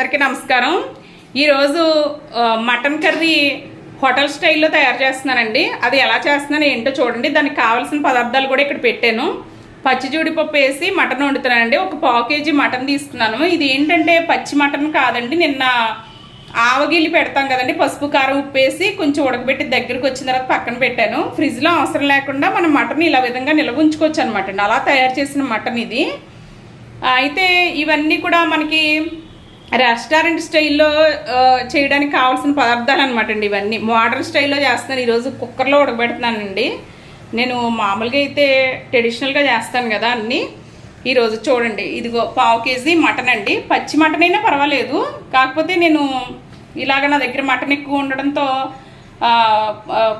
అందరికీ నమస్కారం. ఈరోజు మటన్ కర్రీ హోటల్ స్టైల్లో తయారు చేస్తున్నానండి. అది ఎలా చేస్తున్నాను ఏంటో చూడండి. దానికి కావాల్సిన పదార్థాలు కూడా ఇక్కడ పెట్టాను. పచ్చి జీడిపప్పు వేసి మటన్ వండుతున్నానండి. ఒక పావు కేజీ మటన్ తీసుకున్నాను. ఇది ఏంటంటే పచ్చి మటన్ కాదండి. నిన్న ఆవగిల్లి పెడతాం కదండి. పసుపు కారం ఉప్పు వేసి కొంచెం ఉడకబెట్టి దగ్గరికి వచ్చిన తర్వాత పక్కన పెట్టాను. ఫ్రిడ్జ్లో అవసరం లేకుండా మనం మటన్ ఇలా విధంగా నిల్వ ఉంచుకోవచ్చు అనమాట అలా తయారు చేసిన మటన్ ఇది. అయితే ఇవన్నీ కూడా మనకి రెస్టారెంట్ స్టైల్లో చేయడానికి కావాల్సిన పదార్థాలు అనమాట అండి ఇవన్నీ. మోడర్న్ స్టైల్లో చేస్తున్నాను ఈరోజు కుక్కర్లో ఉడకబెడుతున్నానండి. నేను మామూలుగా అయితే ట్రెడిషనల్గా చేస్తాను కదా అన్నీ. ఈరోజు చూడండి. ఇదిగో పావు కేజీ మటన్ అండి. పచ్చి మటన్ అయినా పర్వాలేదు. కాకపోతే నేను ఇలాగ నా దగ్గర మటన్ ఎక్కువ ఉండడంతో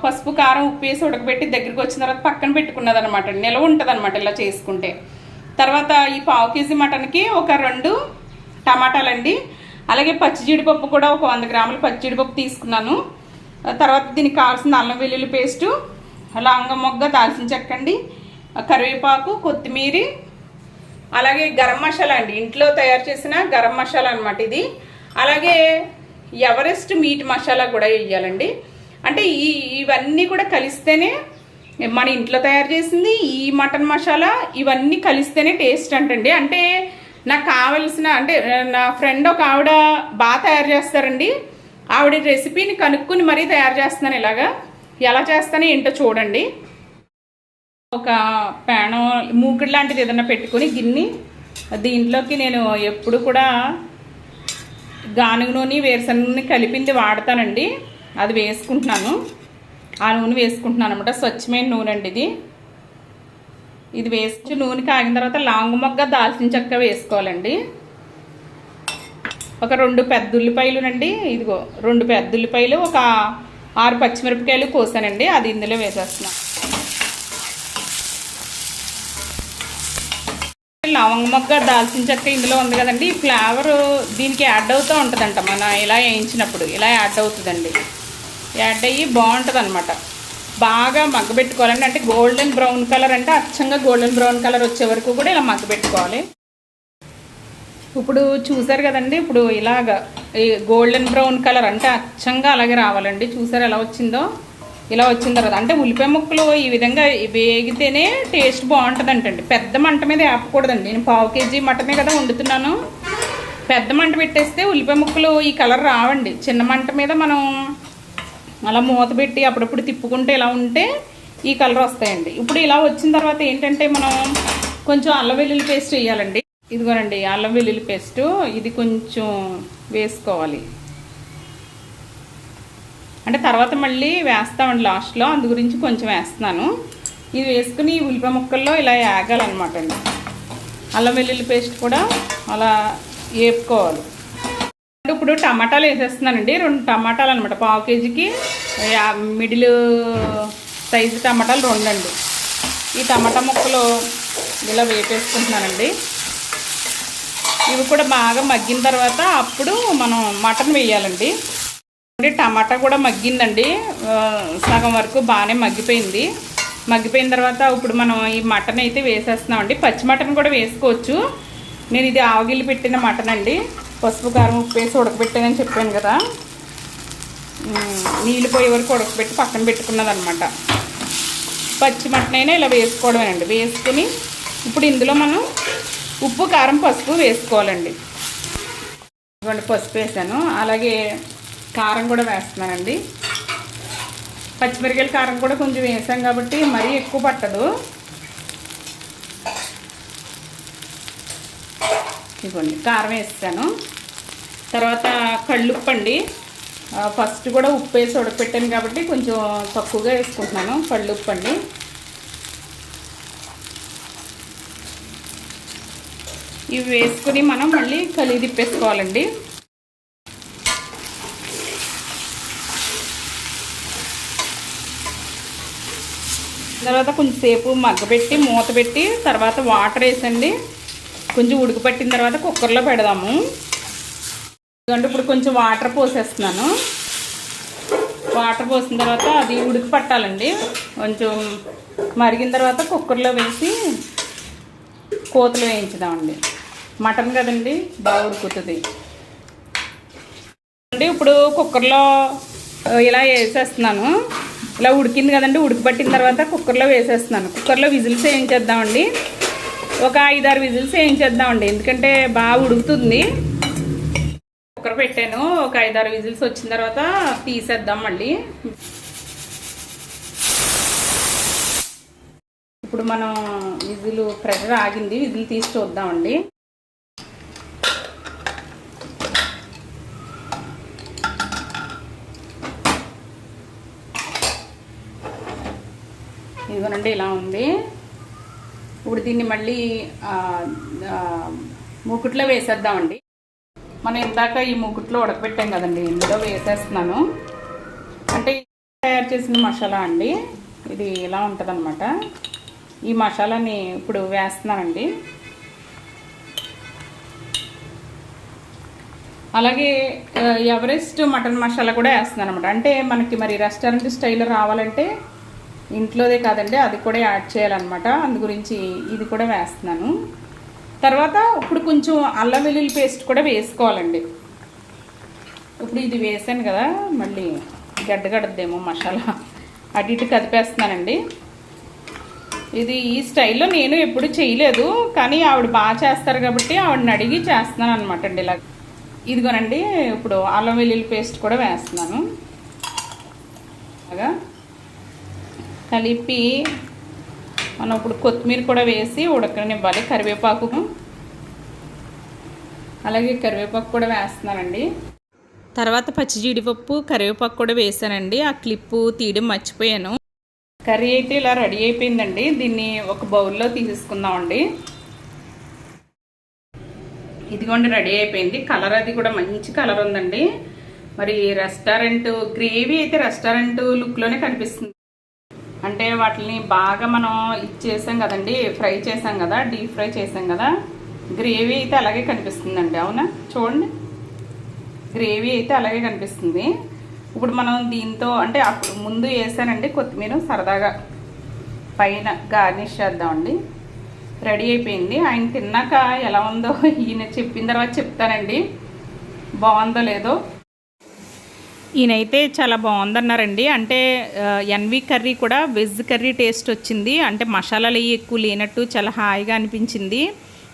పసుపు కారం ఉప్పు వేసి ఉడకబెట్టి దగ్గరికి వచ్చిన తర్వాత పక్కన పెట్టుకున్నది అనమాట నిలవ ఉంటుంది అనమాట ఇలా చేసుకుంటే. తర్వాత ఈ పావు కేజీ మటన్కి ఒక రెండు టమాటాలండి. అలాగే పచ్చి జీడిపప్పు కూడా ఒక వంద గ్రాముల పచ్చి జీడిపప్పు తీసుకున్నాను. తర్వాత దీనికి కావాల్సిన అల్లం వెల్లుల్లి పేస్టు లవంగ మొగ్గ దాల్చిన చెక్క అండి కరివేపాకు కొత్తిమీర అలాగే గరం మసాలా అండి. ఇంట్లో తయారు చేసిన గరం మసాలా అనమాట ఇది. అలాగే ఎవరెస్ట్ మీట్ మసాలా కూడా వేయాలండి. అంటే ఈ ఇవన్నీ కూడా కలిస్తేనే మన ఇంట్లో తయారు చేసింది ఈ మటన్ మసాలా ఇవన్నీ కలిస్తేనే టేస్ట్ అంటండి. అంటే నాకు కావలసిన అంటే నా ఫ్రెండ్ ఒక ఆవిడ బాగా తయారు చేస్తారండి. ఆవిడ రెసిపీని కనుక్కుని మరీ తయారు చేస్తున్నాను ఇలాగా. ఎలా చేస్తానో ఏంటో చూడండి. ఒక పేణం మూకుడు లాంటిది ఏదైనా పెట్టుకొని గిన్నె దీంట్లోకి నేను ఎప్పుడు కూడా గానుగ నూనె వేరుశనగ నూనె కలిపింది వాడతానండి. అది వేసుకుంటున్నాను. ఆ నూనె వేసుకుంటున్నాను అనమాట స్వచ్ఛమైన నూనె అండి ఇది. ఇది వేసి నూనె కాగిన తర్వాత లాంగ్ మొగ్గ దాల్చిన చెక్క వేసుకోవాలండి. ఒక రెండు పెద్ద ఉల్లిపాయలునండి. ఇదిగో రెండు పెద్ద ఉల్లిపాయలు ఒక ఆరు పచ్చిమిరపకాయలు కోసానండి. అది ఇందులో వేసేస్తున్నాను లవంగ మొగ్గ దాల్చిన చెక్క ఇందులో ఉంది కదండి. ఈ ఫ్లేవర్ దీనికి యాడ్ అవుతూ ఉంటుందంట. మనం ఇలా వేయించినప్పుడు ఇలా యాడ్ అవుతుందండి. యాడ్ అయ్యి బాగుంటుంది అనమాట బాగా మగ్గబెట్టుకోవాలండి అంటే గోల్డెన్ బ్రౌన్ కలర్ అంటే అచ్చంగా గోల్డెన్ బ్రౌన్ కలర్ వచ్చే వరకు కూడా ఇలా మగ్గబెట్టుకోవాలి ఇప్పుడు చూసారు కదండి ఇప్పుడు ఇలాగ ఈ గోల్డెన్ బ్రౌన్ కలర్ అంటే అచ్చంగా అలాగే రావాలండి. చూసారు ఎలా వచ్చిందో? ఇలా వచ్చిన తర్వాత అంటే ఉల్లిపాయ ముక్కలు ఈ విధంగా వేగితేనే టేస్ట్ బాగుంటుందంటండి. పెద్ద మంట మీద వేపకూడదండి. నేను పావు కేజీ మటనే కదా వండుతున్నాను. పెద్ద మంట పెట్టేస్తే ఉల్లిపాయ ముక్కలు ఈ కలర్ రావండి. చిన్న మంట మీద మనం అలా మూత పెట్టి అప్పుడప్పుడు తిప్పుకుంటే ఇలా ఉంటే ఈ కలర్ వస్తాయండి. ఇప్పుడు ఇలా వచ్చిన తర్వాత ఏంటంటే మనం కొంచెం అల్లం వెల్లుల్లి పేస్ట్ వేయాలండి. ఇదిగోనండి అల్లం వెల్లుల్లి పేస్ట్. ఇది కొంచెం వేసుకోవాలి. అంటే తర్వాత మళ్ళీ వేస్తామండి లాస్ట్లో. అందు గురించి కొంచెం వేస్తున్నాను. ఇది వేసుకుని ఈ ఉల్లిపాయ ముక్కల్లో ఇలా యాగాలన్నమాట అండి. అల్లం వెల్లుల్లి పేస్ట్ కూడా అలా వేపుకోవాలి ఇప్పుడు టమాటాలు వేసేస్తున్నానండి. రెండు టమాటాలు అనమాట పావు కేజీకి మిడిల్ సైజు టమాటాలు రెండండి. ఈ టమాటా ముక్కలు ఇలా వేపేసుకుంటున్నానండి. ఇవి కూడా బాగా మగ్గిన తర్వాత అప్పుడు మనం మటన్ వేయాలండి. టమాటా కూడా మగ్గిందండి. సగం వరకు బాగానే మగ్గిపోయింది. మగ్గిపోయిన తర్వాత ఇప్పుడు మనం ఈ మటన్ అయితే వేసేస్తున్నామండి. పచ్చి మటన్ కూడా వేసుకోవచ్చు. నేను ఇది ఆవగిల్లి పెట్టిన మటన్ అండి. పసుపు కారం ఉప్పు వేసి ఉడకబెట్టానని చెప్పాను కదా. నీళ్ళు పోయే వరకు ఉడకబెట్టి పక్కన పెట్టుకున్నది అనమాట పచ్చి మటనైనా ఇలా వేసుకోవడమేనండి. వేసుకుని ఇప్పుడు ఇందులో మనం ఉప్పు కారం పసుపు వేసుకోవాలండి. ఇదిగోండి పసుపు వేసాను. అలాగే కారం కూడా వేస్తున్నానండి. పచ్చిమిరకాయల కారం కూడా కొంచెం వేసాం కాబట్టి మరీ ఎక్కువ పట్టదు. ఇవ్వండి. కారం వేస్తాను. తర్వాత కళ్ళుప్పు అండి ఫస్ట్ కూడా ఉప్పు వేసి ఉడకపెట్టాను కాబట్టి కొంచెం తక్కువగా వేసుకుంటున్నాను కళ్ళుప్పు అండి ఇవి వేసుకుని మనం మళ్ళీ కలిగి తిప్పేసుకోవాలండి. తర్వాత కొంచెం సేపు మగ్గబెట్టి మూత పెట్టి తర్వాత వాటర్ వేసండి. కొంచెం ఉడుకు పట్టిన తర్వాత కుక్కర్లో పెడదాము. ఎందుకంటే ఇప్పుడు కొంచెం వాటర్ పోసేస్తున్నాను. వాటర్ పోసిన తర్వాత అది ఉడికి పట్టాలండి. కొంచెం మరిగిన తర్వాత కుక్కర్లో వేసి కోతలు వేయించుదామండి. మటన్ కదండి బాగా ఉడుకుతుంది. అండి ఇప్పుడు కుక్కర్లో ఇలా వేసేస్తున్నాను. ఇలా ఉడికింది కదండి ఉడికి పట్టిన తర్వాత కుక్కర్లో వేసేస్తున్నాను. కుక్కర్లో విజిల్స్ వేయించేద్దామండి. ఒక ఐదారు విజిల్స్ వేయించేద్దామండి. ఎందుకంటే బాగా ఉడుకుతుంది. కుక్కర్ పెట్టాను. ఒక ఐదారు విజిల్స్ వచ్చిన తర్వాత తీసేద్దాం మళ్ళీ. ఇప్పుడు మనం విజిల్ ప్రెషర్ ఆగింది. విజిల్ తీసి చూద్దామండి. ఇదిగోనండి ఇలా ఉంది. ఇప్పుడు దీన్ని మళ్ళీ మూకుట్లో వేసేద్దామండి. మనం ఇందాక ఈ మూకుట్లో ఉడకబెట్టాం కదండి ఇందులో వేసేస్తున్నాను. అంటే తయారు చేసిన మసాలా అండి. ఇది ఇలా ఉంటుందన్నమాట. ఈ మసాలాని ఇప్పుడు వేస్తున్నానండి. అలాగే ఎవరెస్ట్ మటన్ మసాలా కూడా వేస్తున్నాను అనమాట అంటే మనకి మరి రెస్టారెంట్ స్టైల్ రావాలంటే ఇంట్లోదే కాదండి అది కూడా యాడ్ చేయాలన్నమాట. అందు గురించి ఇది కూడా వేస్తున్నాను. తర్వాత ఇప్పుడు కొంచెం అల్లం వెల్లుల్లి పేస్ట్ కూడా వేసుకోవాలండి. ఇప్పుడు ఇది వేసాను కదా మళ్ళీ గడ్డగడద్దేమో మసాలా. అటు ఇటు కదిపేస్తున్నానండి. ఇది ఈ స్టైల్లో నేను ఎప్పుడు చేయలేదు కానీ ఆవిడ బాగా చేస్తారు కాబట్టి ఆవిడని అడిగి చేస్తున్నాను అనమాట అండి ఇలా ఇదిగోనండి ఇప్పుడు అల్లం వెల్లుల్లి పేస్ట్ కూడా వేస్తున్నాను. అలాగా కలిపి మనం ఇప్పుడు కొత్తిమీర కూడా వేసి ఉడకనివ్వాలి. కరివేపాకు. అలాగే కరివేపాకు కూడా వేస్తున్నానండి. తర్వాత పచ్చి జీడిపప్పు కరివేపాకు కూడా వేసానండి. ఆ క్లిప్పు తీయడం మర్చిపోయాను. కర్రీ అయితే ఇలా రెడీ అయిపోయిందండి. దీన్ని ఒక బౌల్లో తీసేసుకుందామండి. ఇదిగోండి రెడీ అయిపోయింది. కలర్ అది కూడా మంచి కలర్ ఉందండి. మరి రెస్టారెంట్ గ్రేవీ అయితే రెస్టారెంట్ లుక్లోనే కనిపిస్తుంది. అంటే వాటిని బాగా మనం ఇచ్చేసాం కదండి ఫ్రై చేసాం కదా డీప్ ఫ్రై చేసాం కదా గ్రేవీ అయితే అలాగే కనిపిస్తుందండి అవునా? చూడండి. గ్రేవీ అయితే అలాగే కనిపిస్తుంది. ఇప్పుడు మనం దీంతో అంటే అప్పుడు ముందు వేసానండి కొత్తిమీర సరదాగా. పైన గార్నిష్ చేద్దామండి. రెడీ అయిపోయింది. ఆయన తిన్నాక ఎలా ఉందో ఈయన చెప్పిన తర్వాత చెప్తానండి. బాగుందో లేదో. ఈయనైతే చాలా బాగుందన్నారండి. అంటే ఎన్వి కర్రీ కూడా వెజ్ కర్రీ టేస్ట్ వచ్చింది. అంటే మసాలాలు అవి ఎక్కువ లేనట్టు చాలా హాయిగా అనిపించింది.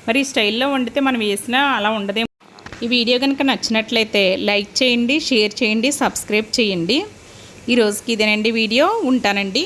మరి ఈ స్టైల్లో వండితే మనం వేసినా అలా ఉండదేమో. ఈ వీడియో కనుక నచ్చినట్లయితే లైక్ చేయండి షేర్ చేయండి సబ్స్క్రైబ్ చేయండి. ఈరోజుకి ఇదేనండి వీడియో. ఉంటానండి.